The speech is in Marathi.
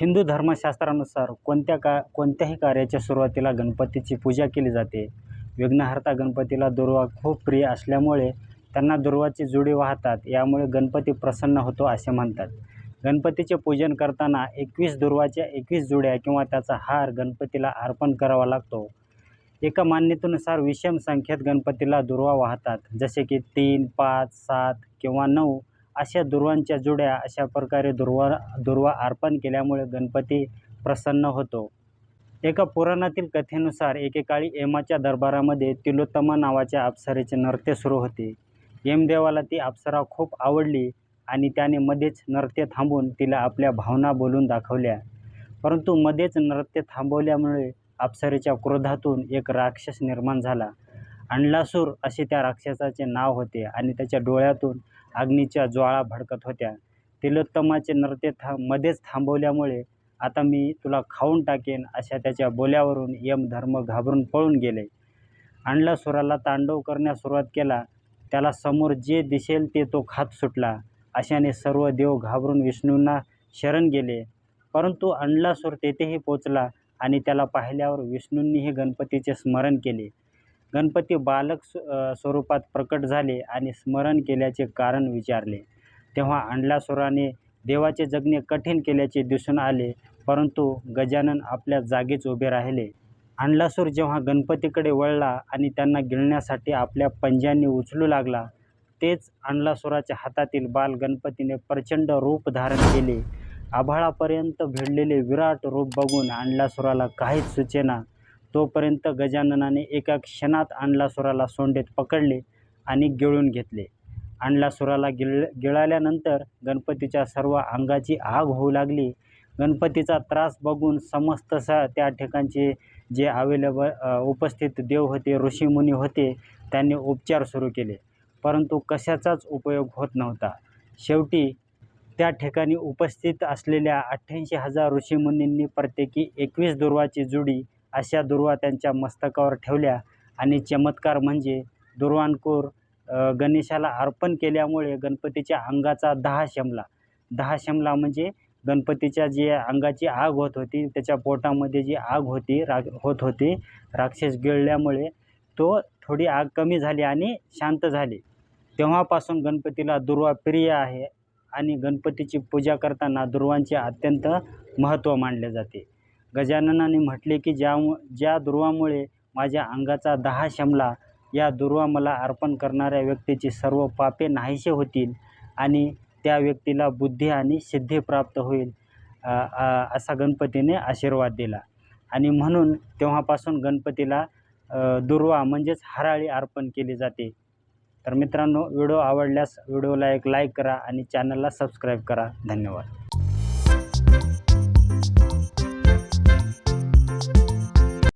हिंदू धर्मशास्त्रानुसार कोणत्या का कोणत्याही कार्याच्या सुरुवातीला गणपतीची पूजा केली जाते. विघ्नहर्ता गणपतीला दुर्वा खूप प्रिय असल्यामुळे त्यांना दुर्वाची जुडी वाहतात यामुळे गणपती प्रसन्न होतो असे म्हणतात. गणपतीचे पूजन करताना एकवीस दुर्वाच्या एकवीस जुड्या किंवा त्याचा हार गणपतीला अर्पण करावा लागतो. एका मान्यतेनुसार विषम संख्येत गणपतीला दुर्वा वाहतात जसे की तीन पाच सात किंवा नऊ. अशा दुर्वांच्या जुड्या अशा प्रकारे दुर्वा दुर्वा अर्पण केल्यामुळे गणपती प्रसन्न होतो. एका पुराणातील कथेनुसार एकेकाळी यमाच्या दरबारामध्ये तिलोत्तमा नावाच्या अप्सरेचे नृत्य सुरू होते. यमदेवाला ती अप्सरा खूप आवडली आणि त्याने मध्येच नृत्य थांबवून तिला आपल्या भावना बोलून दाखवल्या. परंतु मध्येच नृत्य थांबवल्यामुळे अप्सरेच्या क्रोधातून एक राक्षस निर्माण झाला. अंडलासूर असे त्या राक्षसाचे नाव होते आणि त्याच्या डोळ्यातून अग्नीच्या ज्वाळा भडकत होत्या. तिलोत्तमाचे नृत्य था मध्येच थांबवल्यामुळे आता मी तुला खाऊन टाकेन अशा त्याच्या बोल्यावरून यमधर्म घाबरून पळून गेले. अंडलासुराला तांडव करण्यास सुरुवात केला. त्याला समोर जे दिसेल ते तो खात सुटला. अशाने सर्व देव घाबरून विष्णूंना शरण गेले. परंतु अंडलासूर तेथेही पोचला आणि त्याला पाहिल्यावर विष्णूंनीही गणपतीचे स्मरण केले. गणपती बालक स्व स्वरूपात प्रकट झाले आणि स्मरण केल्याचे कारण विचारले. तेव्हा अंडलासुराने देवाचे जगणे कठीण केल्याचे दिसून आले परंतु गजानन आपल्या जागीच उभे राहिले. अंडलासूर जेव्हा गणपतीकडे वळला आणि त्यांना गिळण्यासाठी आपल्या पंजांनी उचलू लागला तेच अंडलासुराच्या हातातील बाल गणपतीने प्रचंड रूप धारण केले. आभाळापर्यंत भिडलेले विराट रूप बघून अंडलासुराला काहीच सुचेना. तोपर्यंत गजाननाने एका क्षणात अंडलासुराला सोंडेत पकडले आणि गिळून घेतले. अंडलासुराला गिळ गिळाल्यानंतर गणपतीच्या सर्व अंगाची आग होऊ लागली. गणपतीचा त्रास बघून समस्त स त्या ठिकाणचे जे अवेलेबल उपस्थित देव होते ऋषीमुनी होते त्यांनी उपचार सुरू केले. परंतु कशाचाच उपयोग होत नव्हता. शेवटी त्या ठिकाणी उपस्थित असलेल्या अठ्ठ्याऐंशी हजार ऋषीमुनींनी प्रत्येकी एकवीस दुर्वाची जुडी अशा दुर्वा त्यांच्या मस्तकावर ठेवल्या. आणि चमत्कार म्हणजे दुर्वांकूर गणेशाला अर्पण केल्यामुळे गणपतीच्या अंगाचा दहा शमला. दहा शमला म्हणजे गणपतीच्या जी अंगाची आग होत होती त्याच्या पोटामध्ये जी आग होती राग होत होती राक्षस गिळल्यामुळे तो थोडी आग कमी झाली आणि शांत झाली. तेव्हापासून गणपतीला दुर्वा प्रिय आहे आणि गणपतीची पूजा करताना दुर्वांचे अत्यंत महत्त्व मानले जाते. गजाननाने म्हटले की ज्या ज्या दुर्वामुळे माझ्या अंगाचा दहा शमला या दुर्वा मला अर्पण करणाऱ्या व्यक्तीची सर्व पापे नाहीसे होतील आणि त्या व्यक्तीला बुद्धी आणि सिद्धी प्राप्त होईल असा गणपतीने आशीर्वाद दिला. आणि म्हणून तेव्हापासून गणपतीला दुर्वा म्हणजेच हराळी अर्पण केली जाते. तर मित्रांनो व्हिडिओ आवडल्यास व्हिडिओला एक लाईक करा आणि चॅनलला सबस्क्राईब करा. धन्यवाद.